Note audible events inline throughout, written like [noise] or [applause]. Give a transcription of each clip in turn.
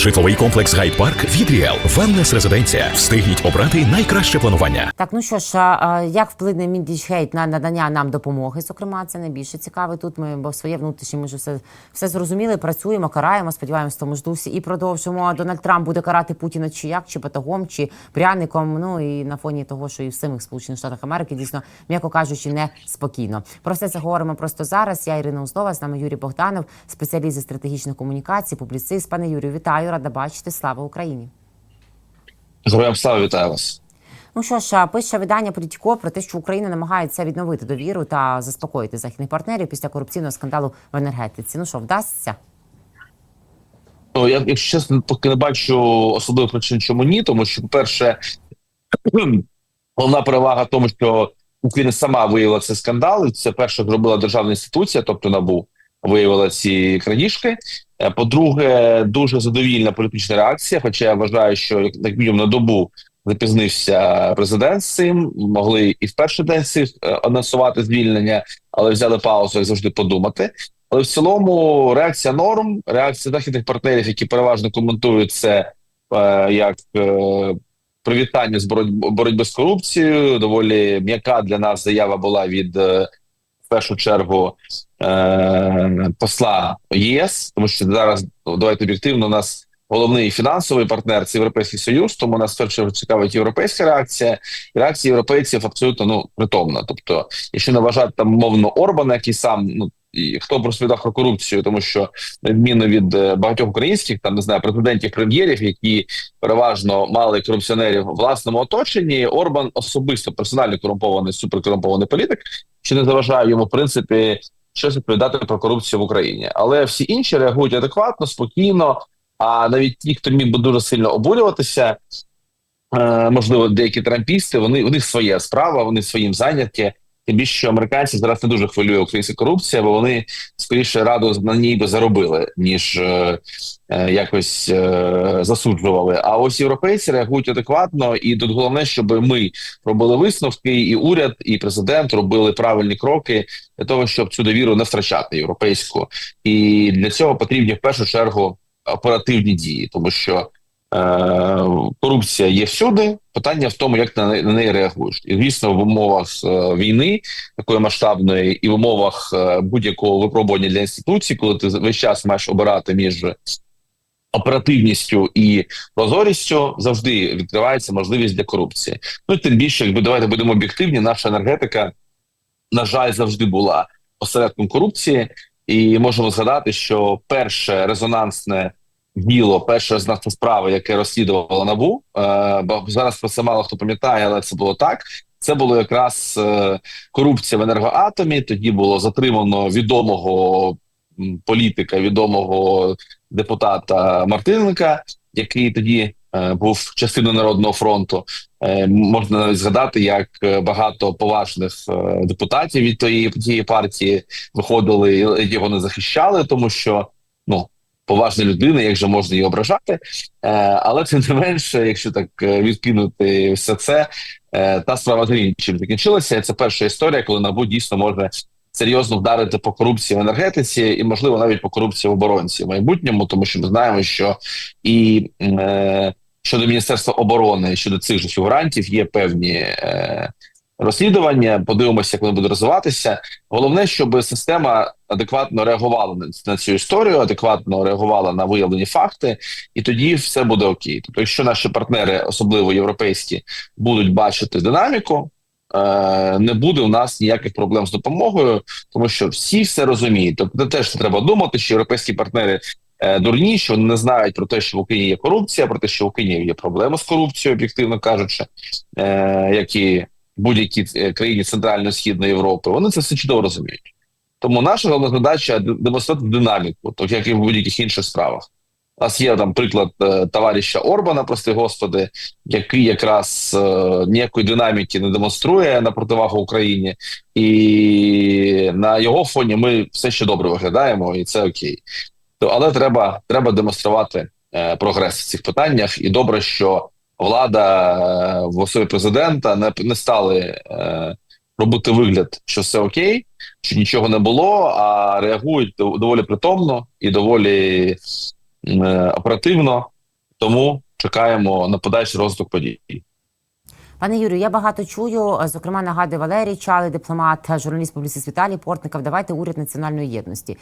Житловий комплекс Гайд-Парк від Ріел. Резиденція. Встигніть обрати найкраще планування. Так, ну що ж, як вплине Міндічгейт на надання нам допомоги? Зокрема, це найбільше цікаве тут. Ми бо своє внутрішнє ми вже все, все зрозуміли. Працюємо, караємо. Сподіваємось, тому ж дусі і продовжимо. Дональд Трамп буде карати Путіна чи як, чи батагом, чи пряником. Ну і на фоні того, що і в самих Сполучених Штатах Америки дійсно, м'яко кажучи, не спокійно. Про все це говоримо просто зараз. Я Ірина Узлова, з нами Юрій Богданов, спеціаліст зі стратегічних комунікацій, публіцист. Пане Юрію, вітаю, рада бачити. Слава Україні. Героям слава вітаю вас. Ну що ж, пише видання Політіко про те, що Україна намагається відновити довіру та заспокоїти західних партнерів після корупційного скандалу в енергетиці. Ну що, вдасться? Ну я, якщо чесно, поки не бачу особливих причин, чому ні, тому що, по-перше, [clears throat] головна перевага в тому, що Україна сама виявила цей скандал. і Це перше зробила державна інституція, тобто НАБУ виявила ці крадіжки. Е, По-друге, дуже задовільна політична реакція. Хоча я вважаю, що як як мінімум на добу запізнився президент з цим. Могли і в перший день е, анонсувати звільнення, але взяли паузу, як завжди подумати. Але в цілому реакція норм, реакція західних партнерів, які переважно коментують це е, як е, привітання з боротьби, боротьби з корупцією. Доволі м'яка для нас заява була від е, першу чергу е, посла ЄС, тому що зараз давайте об'єктивно. У нас головний фінансовий партнер це європейський союз. Тому нас перше цікавить європейська реакція. І реакція європейців абсолютно ну притомна. Тобто, якщо не вважати там мовно Орбана, який сам ну і хто розповідав про корупцію, тому що на відміну від е, багатьох українських там не знаю президентів прем'єрів, які переважно мали корупціонерів в власному оточенні. Орбан особисто персонально корумпований суперкорумпований політик, що не заважає йому в принципі щось відповідати про корупцію в Україні. Але всі інші реагують адекватно, спокійно. А навіть ті, хто міг би дуже сильно обурюватися, е, можливо, деякі трампісти, вони у них своя справа, вони своїм зайняті. Тим більше, що американці зараз не дуже хвилює українська корупція, бо вони скоріше раду на ній би заробили, ніж е, е, якось е, засуджували. А ось європейці реагують адекватно, і тут головне, щоб ми робили висновки, і уряд, і президент робили правильні кроки для того, щоб цю довіру не втрачати європейську. І для цього потрібні в першу чергу оперативні дії, тому що корупція є всюди. Питання в тому, як на, неї реагуєш, і звісно, в умовах е, війни такої масштабної, і в умовах е, будь-якого випробування для інституцій, коли ти весь час маєш обирати між оперативністю і прозорістю, завжди відкривається можливість для корупції. Ну і тим більше, якби давайте будемо об'єктивні, наша енергетика, на жаль, завжди була осередком корупції. І можемо згадати, що перше резонансне діло, перша резонансна справа, яке розслідувала набу, е, бо зараз про це мало хто пам'ятає, але це було так. Це було якраз е, корупція в енергоатомі. Тоді було затримано відомого політика, відомого депутата Мартиненка, який тоді е, був частиною народного фронту. Е, можна навіть згадати, як е, багато поважних е, депутатів від тієї, тієї партії виходили і його не захищали, тому що ну поважна людина, як же можна її ображати. Е, але тим не менше, якщо так е, відкинути все це, е, та справа з іншим закінчилася. Це перша історія, коли НАБУ дійсно може серйозно вдарити по корупції в енергетиці і, можливо, навіть по корупції в оборонці в майбутньому, тому що ми знаємо, що і е, щодо міністерства оборони, щодо цих же фігурантів є певні. Е, Розслідування, подивимося, як вони будуть розвиватися. Головне, щоб система адекватно реагувала на, цю історію, адекватно реагувала на виявлені факти, і тоді все буде окей. Тобто, якщо наші партнери, особливо європейські, будуть бачити динаміку, е, не буде у нас ніяких проблем з допомогою, тому що всі все розуміють. Тобто, теж треба думати, що європейські партнери е, дурні, що вони не знають про те, що в Україні є корупція, про те, що в Україні є проблема з корупцією, об'єктивно кажучи, е, як і будь-якій е, країні Центрально-Східної Європи. Вони це все чудово розуміють. Тому наша головна задача демонструвати динаміку, так як і в будь-яких інших справах. У нас є там приклад е, товариша Орбана, прости господи, який якраз е, ніякої динаміки не демонструє на противагу Україні, і на його фоні ми все ще добре виглядаємо, і це окей. То, але треба, треба демонструвати е, прогрес в цих питаннях, і добре, що влада е, в особі президента не, не стали е, робити вигляд, що все окей, що нічого не було, а реагують дов- доволі притомно і доволі е, оперативно. Тому чекаємо на подальший розвиток подій. Пане Юрію, я багато чую. е, Зокрема, нагадує Валерій Чали, дипломат, е, журналіст публіцист Віталій Портников. Давайте уряд національної єдності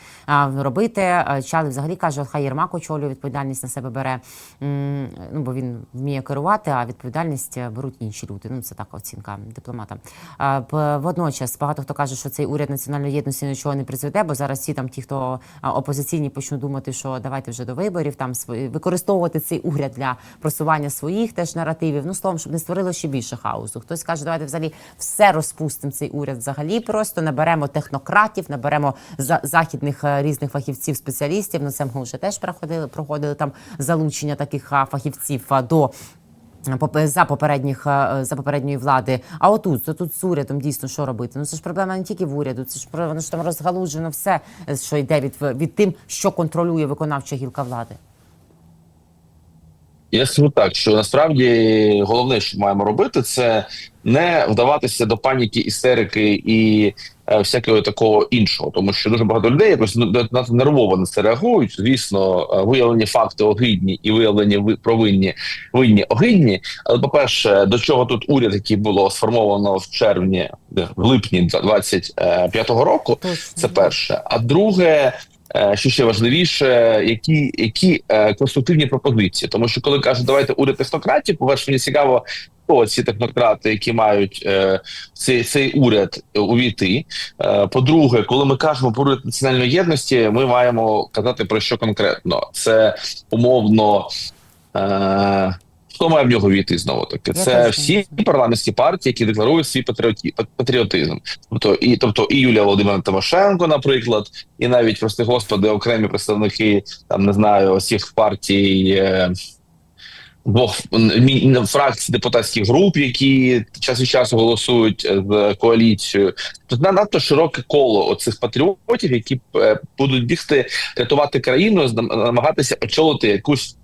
робити. Е, Чали взагалі каже, хай Єрмак очолює відповідальність на себе бере. Ну бо він вміє керувати, а відповідальність беруть інші люди. Ну це така оцінка дипломата. Водночас багато хто каже, що цей уряд національної єдності нічого не призведе, бо зараз всі там ті, хто опозиційні, почнуть думати, що давайте вже до виборів там використовувати цей уряд для просування своїх теж наративів. Ну словом, щоб не створило ще більше хаосу. Хтось каже, давайте взагалі все розпустимо цей уряд. Взагалі просто наберемо технократів, наберемо за- західних е, різних фахівців, спеціалістів. Ну це ми вже теж проходили, проходили там залучення таких а, фахівців а, до. За попередніх е, за попередньої влади, а отут то тут з урядом дійсно що робити? Ну це ж проблема не тільки в уряду, це ж воно ж там розгалуджено все, е, що йде від від тим, що контролює виконавча гілка влади. Я скажу так, що насправді головне, що маємо робити, це не вдаватися до паніки, істерики і е, всякого такого іншого, тому що дуже багато людей якось надто нервово на це реагують. Звісно, е, виявлені факти огидні і виявлені ви- провинні винні огидні. Але по перше, до чого тут уряд, який було сформовано в червні, в липні 25-го року, це перше. А друге, е, що ще важливіше, які, які е, конструктивні пропозиції. Тому що коли кажуть, давайте уряд технократів, по-перше, мені цікаво, хто ці технократи, які мають е, цей, цей уряд е, увійти. Е, по-друге, коли ми кажемо про уряд національної єдності, ми маємо казати про що конкретно. Це умовно. Е, Хто має в нього війти знову таки? Це всі парламентські партії, які декларують свій патріоті... патріотизм. Тобто і тобто і Юлія Володимирівна Тимошенко, наприклад, і навіть прости господи, окремі представники там не знаю всіх партій. Е... Двох фракцій депутатських груп, які час від часу голосують е, з коаліцією, тут надто широке коло оцих патріотів, які е, будуть бігти рятувати країну, намагатися очолити якусь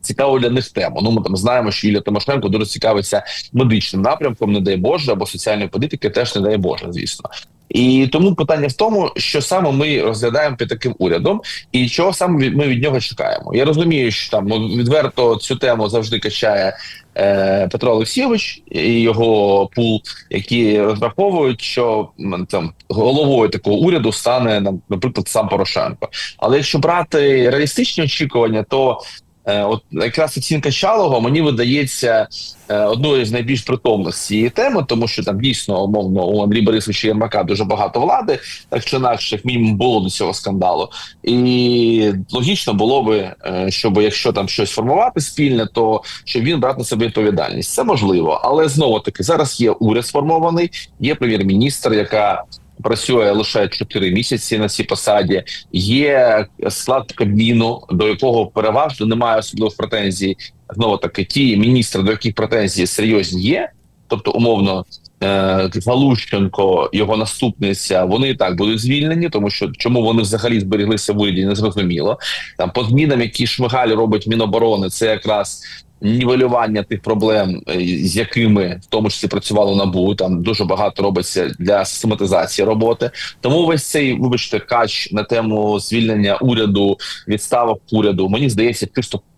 цікаву для них тему. Ну ми там знаємо, що Юлія Тимошенко дуже цікавиться медичним напрямком, не дай Боже, або соціальної політики, теж не дай Боже, звісно. І тому питання в тому, що саме ми розглядаємо під таким урядом, і чого саме ми від нього чекаємо. Я розумію, що там ну, відверто цю тему завжди качає е, Петро Олексійович і його пул, які розраховують, що там головою такого уряду стане наприклад, сам Порошенко. Але якщо брати реалістичні очікування, то От якраз оцінка Чалого мені видається е, одною з найбільш притомних цієї теми, тому що там дійсно умовно у Андрія Борисовича Єрмака дуже багато влади, так чи інакше, як мінімум було до цього скандалу. І логічно було би, е, щоб якщо там щось формувати спільне, то щоб він брав на себе відповідальність. Це можливо, але знову таки зараз є уряд сформований, є прем'єр-міністр, яка. Працює лише 4 місяці на цій посаді. Є склад кабміну, до якого переважно немає особливих претензій. Знову таки, ті міністри, до яких претензії серйозні є. Тобто, умовно, е, Галущенко, його наступниця, вони і так будуть звільнені, тому що чому вони взагалі зберіглися в уряді, не зрозуміло. Там по змінам, які Шмигаль робить Міноборони, це якраз нівелювання тих проблем, е, з якими в тому числі працювало набу. Там дуже багато робиться для систематизації роботи. Тому весь цей, вибачте, кач на тему звільнення уряду, відставок уряду, мені здається,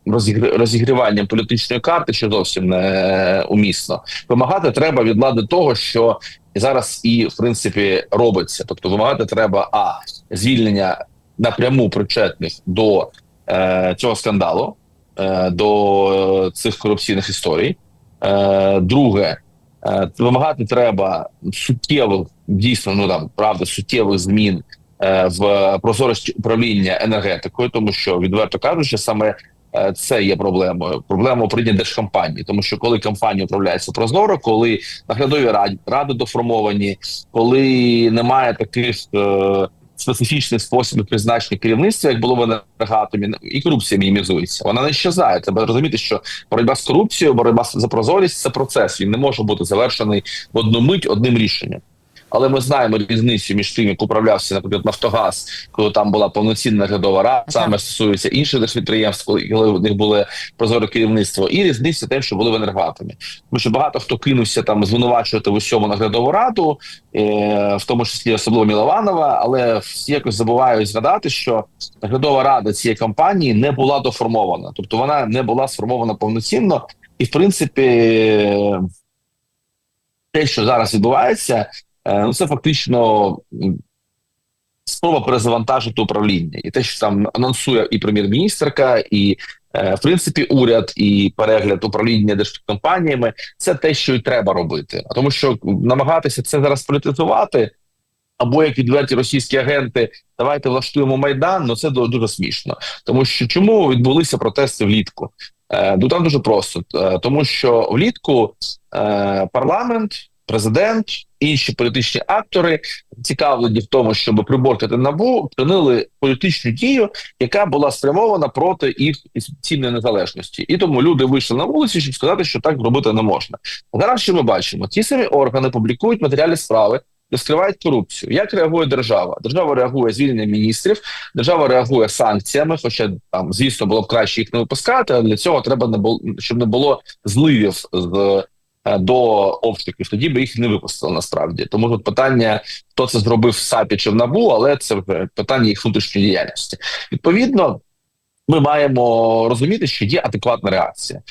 розігр- розігріванням політичної карти, що зовсім не е, умісно. Вимагати треба від влади того, що зараз і в принципі робиться. Тобто, вимагати треба а звільнення напряму причетних до е, цього скандалу, до цих корупційних історій. Е, друге, е, вимагати треба суттєвих, дійсно, ну там правда, суттєвих змін е, в прозорості управління енергетикою, тому що відверто кажучи, саме е, це є проблемою. Проблема управління держкомпанії, тому що коли компанія управляється прозоро, коли наглядові ради, доформовані, коли немає таких. Е, Специфічних способи призначення керівництва, як було в енергатомі, і корупція мінімізується. Вона не щезає. Треба розуміти, що боротьба з корупцією, боротьба за прозорість це процес. Він не може бути завершений в одну мить одним рішенням. Але ми знаємо різницю між тим, як управлявся, наприклад, Нафтогаз, коли там була повноцінна наглядова рада, саме стосується інших держпідприємств, коли, коли у них було прозоре керівництво, і різниця те, що були в енергатомі. Тому що багато хто кинувся там звинувачувати в усьому наглядову раду, е, в тому числі особливо Мілованова, але всі якось забувають згадати, що наглядова рада цієї компанії не була доформована, тобто вона не була сформована повноцінно, і в принципі, те, що зараз відбувається, е, ну це фактично спроба перезавантажити управління, і те, що там анонсує і прем'єр-міністрка, і е, в принципі уряд, і перегляд управління держкомпаніями, це те, що і треба робити. А тому, що намагатися це зараз політизувати. Або як відверті російські агенти, давайте влаштуємо майдан. Ну це ду- дуже смішно. Тому що чому відбулися протести влітку? Е, ну там дуже просто, Е, тому що влітку е, парламент, президент, інші політичні актори цікавлені в тому, щоб приборкати набу, вчинили політичну дію, яка була спрямована проти їх інституційної незалежності, і тому люди вийшли на вулиці, щоб сказати, що так робити не можна. Зараз що ми бачимо? Ті самі органи публікують матеріали справи. де Скривають корупцію. Як реагує держава? Держава реагує звільненням міністрів, держава реагує санкціями. Хоча там, звісно, було б краще їх не випускати, але для цього треба не було, щоб не було зливів з до обшуків. Тоді би їх не випустили насправді. Тому тут питання, хто це зробив в САПі чи в НАБУ, але це питання їх внутрішньої діяльності. Відповідно, ми маємо розуміти, що є адекватна реакція.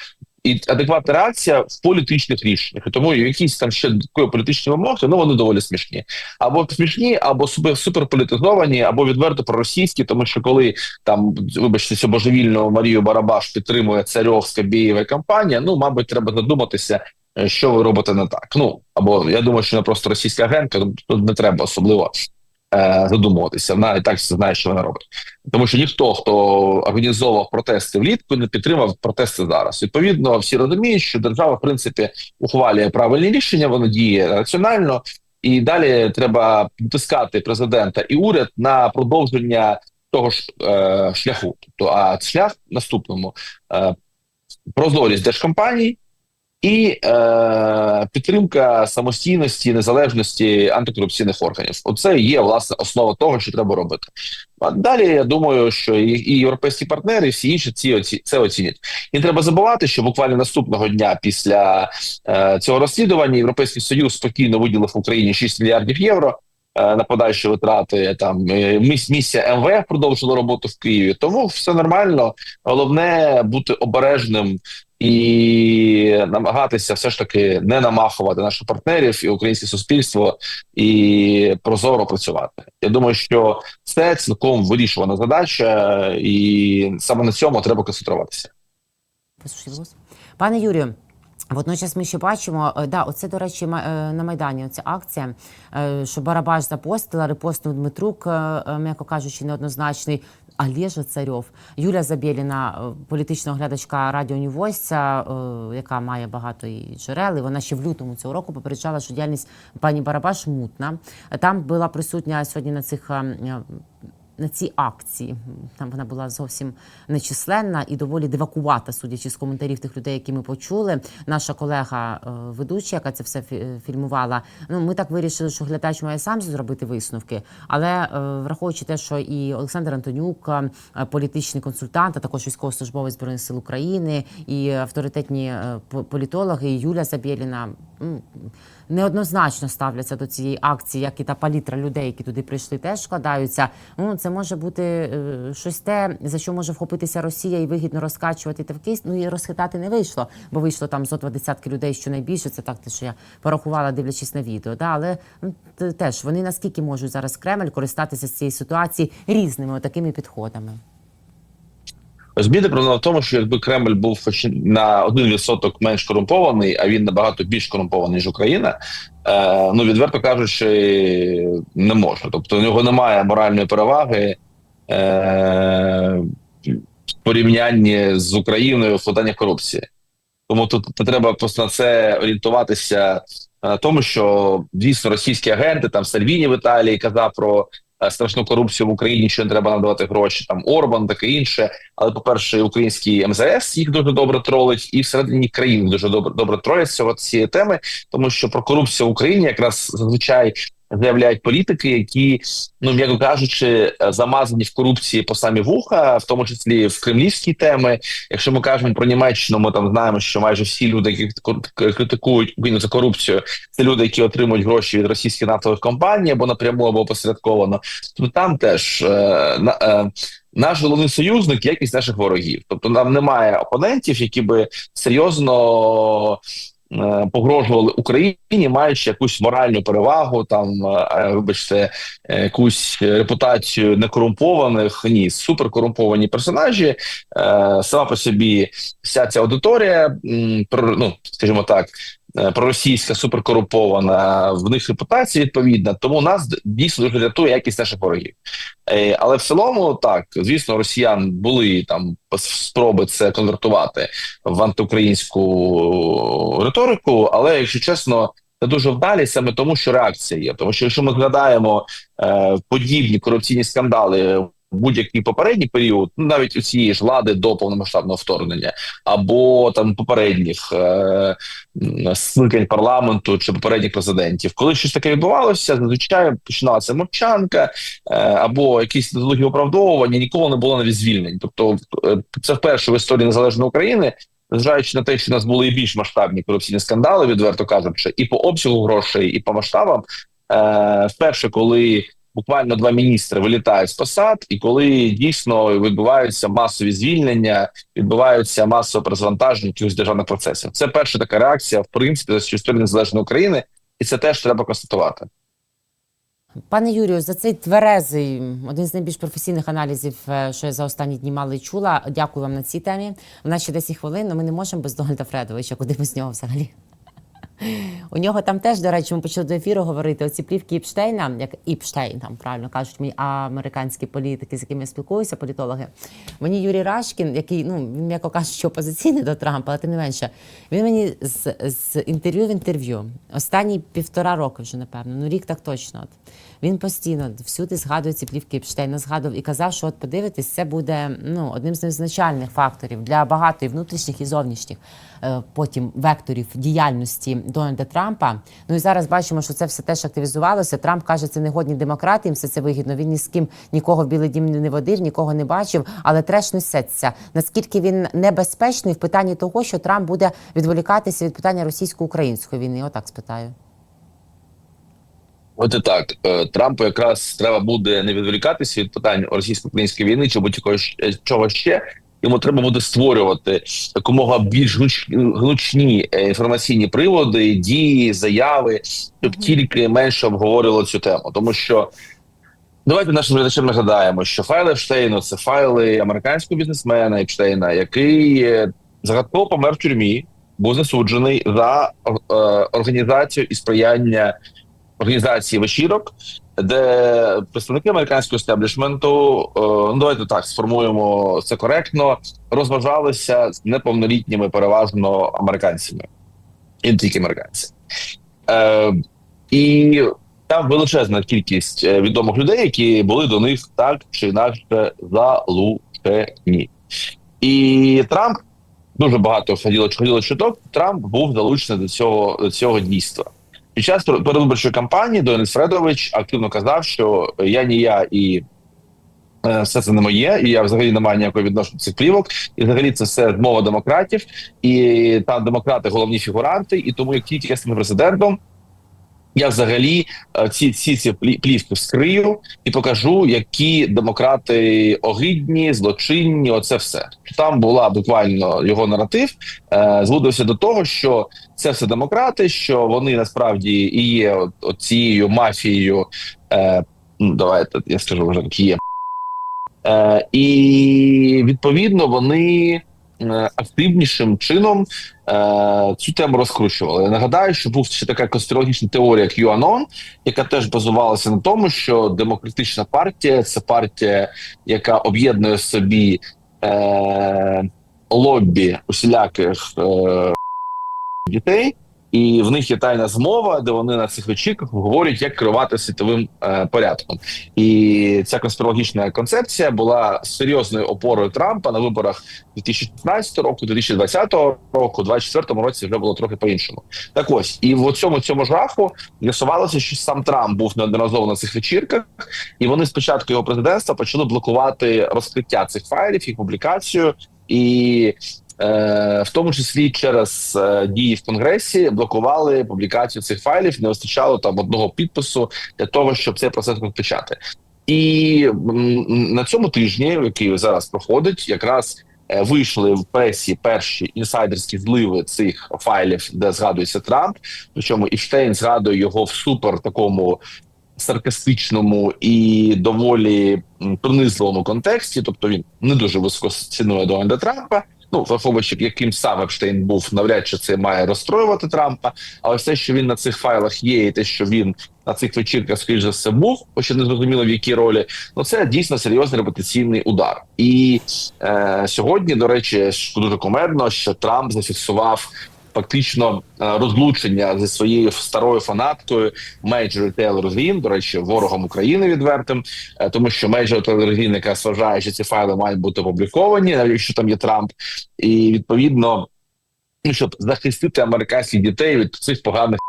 І адекватна реакція в політичних рішеннях. Тому якісь там ще політичні вимоги, ну вони доволі смішні. Або смішні, або супер суперполітизовані, або відверто проросійські, тому що коли там, вибачте, цю божевільну Марію Барабаш підтримує царьовська Бієва кампанія, ну, мабуть, треба задуматися, е, що ви робите не так. Ну або я думаю, що не просто російська агентка, тут не треба особливо е, задумуватися. Вона і так знає, що вона робить. Тому що ніхто, хто організовував протести влітку, не підтримав протести зараз. Відповідно, всі розуміють, що держава, в принципі, ухвалює правильні рішення, вона діє раціонально, і далі треба натискати президента і уряд на продовження того ж е, шляху. Тобто, а шлях наступному е, прозорість держкомпаній. І е, підтримка самостійності, незалежності антикорупційних органів. Оце є власне основа того, що треба робити. А далі я думаю, що і, і європейські партнери, і всі інші ці оці, це оцінять. І не треба забувати, що буквально наступного дня після е, цього розслідування Європейський Союз спокійно виділив Україні 6 мільярдів євро. е, На подальші витрати там е, місія МВФ продовжила роботу в Києві. Тому все нормально. Головне бути обережним і намагатися все ж таки не намахувати наших партнерів і українське суспільство і прозоро працювати. Я думаю, що це цілком вирішувана задача, і саме на цьому треба концентруватися. Пане Юрію. Водночас ми ще бачимо, е, да, оце, до речі, е, на Майдані оця акція, е, що Барабаш запостила, репостнув Дмитрук, м'яко кажучи, неоднозначний. Олежа Царьов, Юля Забєліна, е, політична оглядачка Радіо Ньювойця, е, яка має багато і джерел, і вона ще в лютому цього року попереджала, що діяльність пані Барабаш мутна. Там була присутня сьогодні на цих е, е, на цій акції. Там вона була зовсім нечисленна і доволі дивакувата, судячи з коментарів тих людей, які ми почули. Наша колега е, ведуча, яка це все фі- фільмувала. Ну ми так вирішили, що глядач має сам зробити висновки. Але е, враховуючи те, що і Олександр Антонюк, е, політичний консультант, а також військовослужбовець збройних сил України, і авторитетні політологи, і Юля Забєліна. Неоднозначно ставляться до цієї акції, як і та палітра людей, які туди прийшли, теж складаються. Ну це може бути е, щось те, за що може вхопитися Росія і вигідно розкачувати та тавкість. Ну і розхитати не вийшло, бо вийшло там зо два десятки людей, що найбільше. Це так, те, що я порахувала, дивлячись на відео. Да, але ну, теж вони наскільки можуть зараз Кремль користатися з цієї ситуації різними такими підходами. Розумієте, проблема в тому, що якби Кремль був на один відсоток менш корумпований, а він набагато більш корумпований ніж Україна. Е, ну відверто кажучи, не може. Тобто у нього немає моральної переваги е, порівнянні з Україною в питаннях корупції. Тому тут треба просто на це орієнтуватися на тому, що дійсно російські агенти там Сальвіні в Італії казав про е, страшну корупцію в Україні, що не треба надавати гроші, там Орбан, таке інше. Але, по-перше, і український МЗС їх дуже добре тролить, і всередині країни дуже добре добре тролять цього цієї теми, тому що про корупцію в Україні якраз зазвичай заявляють політики, які, ну м'яко кажучи, е, замазані в корупції по самі вуха, в тому числі в кремлівські теми. Якщо ми кажемо про Німеччину, ми там знаємо, що майже всі люди, які критикують Україну за корупцію, це люди, які отримують гроші від російських нафтових компаній або напряму, або посередковано. То там теж е, е, наш головний союзник якість наших ворогів. Тобто нам немає опонентів, які би серйозно. Е, Погрожували Україні, маючи якусь моральну перевагу, там е, вибачте, е, якусь репутацію некорумпованих, ні, суперкорумповані персонажі. Сама по собі вся ця аудиторія, ну скажімо так, проросійська, суперкорумпована, в них репутація відповідна, тому нас дійсно дуже рятує якість наших ворогів. Е, Але в цілому, так звісно, росіян були там спроби це конвертувати в антиукраїнську риторику, але якщо чесно. Це дуже вдалі саме тому, що реакція є. Тому що якщо ми згадаємо е, подібні корупційні скандали будь-який попередній період, ну навіть у цієї ж влади до повномасштабного вторгнення, або там попередніх е, скликань парламенту чи попередніх президентів, коли щось таке відбувалося, зазвичай починалася мовчанка е, або якісь недолугі оправдовування, ніколи не було навіть звільнень. Тобто, е, це вперше в історії незалежної України. Зважаючи на те, що у нас були і більш масштабні корупційні скандали, відверто кажучи, і по обсягу грошей, і по масштабам, е, вперше, коли буквально два міністри вилітають з посад, і коли дійсно відбуваються масові звільнення, відбуваються масове перезавантаження якихось державних процесів. Це перша така реакція, в принципі, за всю історію незалежної України, і це теж треба констатувати. Пане Юрію, за цей тверезий, один з найбільш професійних аналізів, е, що я за останні дні мали чула. Дякую вам на цій темі. У нас ще 10 хвилин, але ми не можемо без Дональда Фредовича. Куди без нього взагалі? У нього там теж, до речі, ми почали до ефіру говорити. Оці плівки Іпштейна, як Іпштейн, там правильно кажуть мені американські політики, з якими я спілкуюся, політологи. Мені Юрій Рашкін, який ну він м'яко що опозиційний до Трампа, але тим не менше, він мені з, з інтерв'ю в інтерв'ю останні півтора роки вже напевно, ну рік так точно. От. Він постійно всюди згадує ці плівки Епштейна, згадував і казав, що от подивитись, це буде ну одним з визначальних факторів для багато і внутрішніх і зовнішніх е, потім векторів діяльності Дональда Трампа. Ну і зараз бачимо, що це все теж активізувалося. Трамп каже, це негодні демократи, їм все це вигідно. Він ні з ким нікого в Білий Дім не водив, нікого не бачив, але треш несеться. Наскільки він небезпечний в питанні того, що Трамп буде відволікатися від питання російсько-української війни? Отак спитаю. От і так Е, Трампу якраз треба буде не відволікатися від питань російсько-української війни чи будь-якого чого ще. Йому треба буде створювати якомога більш гнуч- гнучні е, інформаційні приводи, дії, заяви, щоб тільки менше обговорювало цю тему. Тому що давайте нашим глядачам нагадаємо, що файли Епштейну – це файли американського бізнесмена Епштейна, який е, загадково помер в тюрмі, був засуджений за е, організацію і сприяння організації вечірок, де представники американського естеблішменту, е, ну давайте так сформуємо це коректно, розважалися з неповнолітніми переважно американцями, і не тільки американці. Е, і там величезна кількість е, відомих людей, які були до них так чи інакше залучені. І Трамп дуже багато ходило ходило чуток. Трамп був залучений до цього до цього дійства. Під час передвиборчої кампанії Дональд Фредович активно казав, що я ні я і е, все це не моє, і я взагалі не маю ніякого відношення цих плівок. І взагалі це все мова демократів, і там демократи головні фігуранти. І тому як тільки я стану президентом, я взагалі е, ці ці, ці плі- плівки вскрию і покажу, які демократи огидні, злочинні. Оце все там була буквально його наратив. Е, зводився до того, що це все демократи, що вони насправді і є от, от цією мафією. Е, ну, давайте я скажу вже є. Е, і відповідно вони е, активнішим чином цю тему розкручували. Я нагадаю, що був ще така конспірологічна теорія QAnon, яка теж базувалася на тому, що демократична партія це партія, яка об'єднує собі е, лобі усіляких е, дітей. І в них є тайна змова, де вони на цих вечірках говорять, як керувати світовим е, порядком. І ця конспірологічна концепція була серйозною опорою Трампа на виборах 2016 року, 2020 року, 2024 році вже було трохи по-іншому. Так ось і в цьому цьому жаху з'ясувалося, що сам Трамп був неодноразово на цих вечірках, і вони спочатку його президентства почали блокувати розкриття цих файлів, їх публікацію, і в тому числі через е, дії в конгресі блокували публікацію цих файлів. Не вистачало там одного підпису для того, щоб цей процес розпочати. І на цьому тижні, який зараз проходить, якраз е, вийшли в пресі перші інсайдерські зливи цих файлів, де згадується Трамп. Причому Іштейн згадує його в супер такому саркастичному і доволі м, принизливому контексті. Тобто він не дуже високо цінує Дональда Трампа. Ну, враховуючи, яким сам Епштейн був, навряд чи це має розстроювати Трампа. Але все, що він на цих файлах є, і те, що він на цих вечірках, скоріш за все, був, хоча не зрозуміло в якій ролі. Ну це дійсно серйозний репутаційний удар. І е, сьогодні, до речі, дуже комедно, що Трамп зафіксував фактично е, розлучення зі своєю старою фанаткою Мейджор Тейлор Грін, до речі, ворогом України відвертим, е, тому що Мейджор Тейлор Грін яка вважає, що ці файли мають бути опубліковані, навіть якщо там є Трамп, і відповідно, ну, щоб захистити американських дітей від цих поганих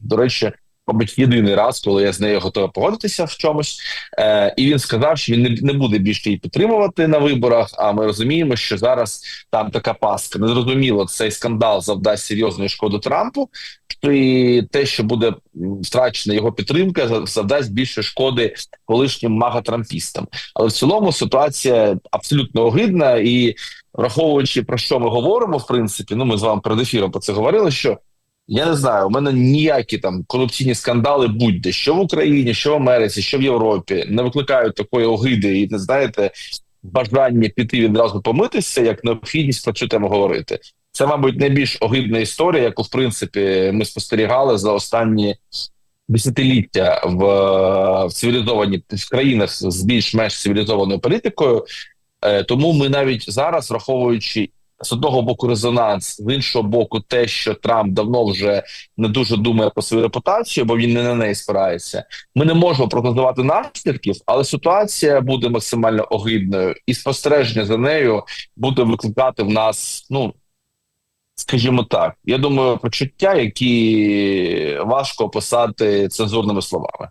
до речі. Мабуть, єдиний раз, коли я з нею готовий погодитися в чомусь, е, і він сказав, що він не, не буде більше її підтримувати на виборах. А ми розуміємо, що зараз там така паска. Незрозуміло, цей скандал завдасть серйозної шкоди Трампу, і те, що буде втрачена його підтримка, за- завдасть більше шкоди колишнім мага-трампістам. Але в цілому ситуація абсолютно огидна і враховуючи про що ми говоримо, в принципі, ну ми з вами перед ефіром про це говорили. Що я не знаю, у мене ніякі там корупційні скандали, будь-де що в Україні, що в Америці, що в Європі, не викликають такої огиди і не знаєте бажання піти відразу помитися, як необхідність про цю тему говорити. Це, мабуть, найбільш огидна історія, яку в принципі ми спостерігали за останні десятиліття в, в цивілізовані в країнах з більш-менш цивілізованою політикою. Е, тому ми навіть зараз, враховуючи з одного боку резонанс, з іншого боку, те, що Трамп давно вже не дуже думає про свою репутацію, бо він не на неї спирається. Ми не можемо прогнозувати наслідків, але ситуація буде максимально огидною, і спостереження за нею буде викликати в нас, ну скажімо так, я думаю, почуття, які важко описати цензурними словами.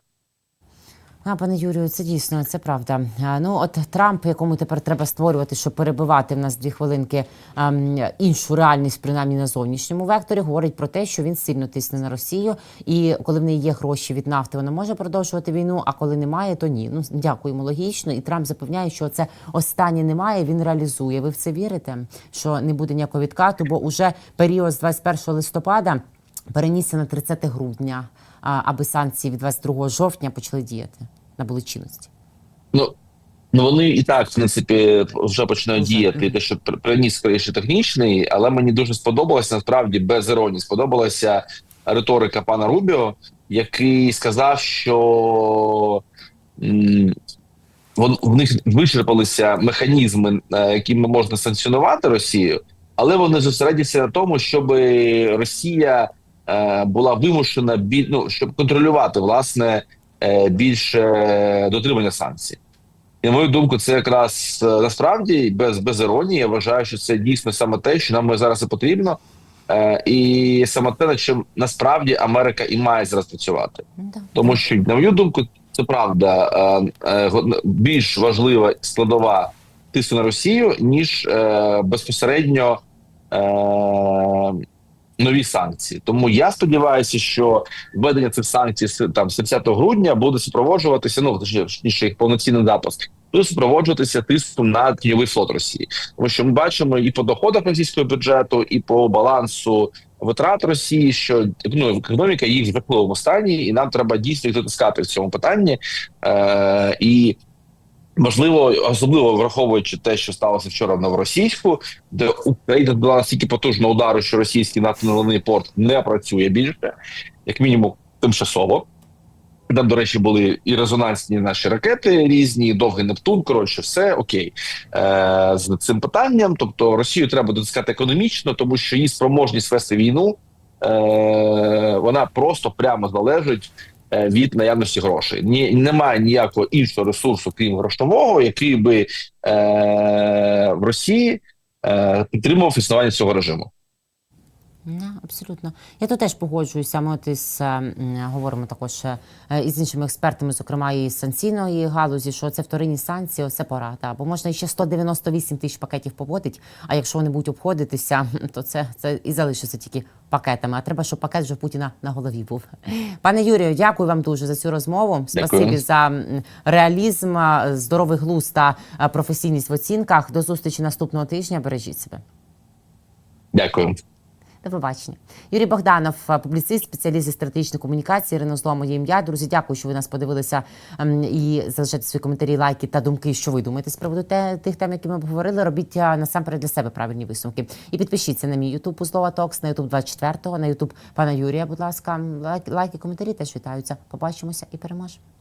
А, пане Юрію, це дійсно це правда. Ну от Трамп, якому тепер треба створювати, щоб перебивати в нас дві хвилинки ем, іншу реальність, принаймні на зовнішньому векторі, говорить про те, що він сильно тисне на Росію, і коли в неї є гроші від нафти, вона може продовжувати війну. А коли немає, то ні. Ну дякуємо логічно. І Трамп запевняє, що це останнє немає. Він реалізує. Ви в це вірите? Що не буде ніякого відкату, бо уже період з 21 листопада перенісся на 30 грудня, аби санкції від 22 жовтня почали діяти набули чинності. Ну ну вони і так в принципі вже починають діяти. Те, що пр- приніс скоріше технічний, але мені дуже сподобалося насправді без іронії. Сподобалася риторика пана Рубіо, який сказав, що в них вичерпалися механізми, е, якими можна санкціонувати Росію, але вони зосередяться на тому, щоб Росія була вимушена бі, ну, щоб контролювати власне е, більше дотримання санкцій. І на мою думку, це якраз е, насправді без, без іронії. Я вважаю, що це дійсно саме те, що нам зараз і потрібно, е, і саме те, над чим насправді Америка і має зараз працювати. Ну. Тому що, на мою думку, це правда е, е, більш важлива складова тиску на Росію, ніж е, безпосередньо е, нові санкції. Тому я сподіваюся, що введення цих санкцій там з 30 грудня буде супроводжуватися. Ну точніше, їх повноцінний запуск. Буде супроводжуватися тиском на тіньовий флот Росії, тому що ми бачимо і по доходах російського бюджету, і по балансу витрат Росії, що ну економіка їх в жахливому стані, і нам треба дійсно їх дотискати в цьому питанні. Е, і можливо, особливо враховуючи те, що сталося вчора в новоросійську, де Україна дала настільки потужного удару, що російський нафтоналивний порт не працює більше, як мінімум тимчасово. Там, до речі, були і резонансні наші ракети різні, довгий Нептун. Коротше, все окей е, з цим питанням. Тобто Росію треба дотискати економічно, тому що її спроможність вести війну е, вона просто прямо залежить від наявності грошей. Ні, немає ніякого іншого ресурсу, крім грошового, який би е, в Росії е, підтримував існування цього режиму. Не, абсолютно. Я тут теж погоджуюся. Ми от із, е, говоримо також е, із іншими експертами, зокрема і з санкційної галузі, що це вторинні санкції, оце пора. Та. Бо можна ще 198 тисяч пакетів поводити, а якщо вони будуть обходитися, [laughs] то це, це і залишиться тільки пакетами. А треба, щоб пакет вже Путіна на голові був. [laughs] Пане Юрію, дякую вам дуже за цю розмову. Спасибі за реалізм, е, здоровий глузд та е, професійність в оцінках. До зустрічі наступного тижня. Бережіть себе. Дякую. До побачення. Юрій Богданов, е, публіцист, спеціаліст зі стратегічної комунікації. Ірина Зло, моє ім'я. Друзі, дякую, що ви нас подивилися ем, і залишайте свої коментарі, лайки та думки, що ви думаєте з приводу те, тих тем, які ми обговорили. Робіть е, насамперед для себе правильні висновки. І підпишіться на мій Ютуб Узлова Токс, на Ютуб 24-го, на Ютуб пана Юрія. Будь ласка, лайк, лайки, коментарі теж вітаються. Побачимося і переможемо.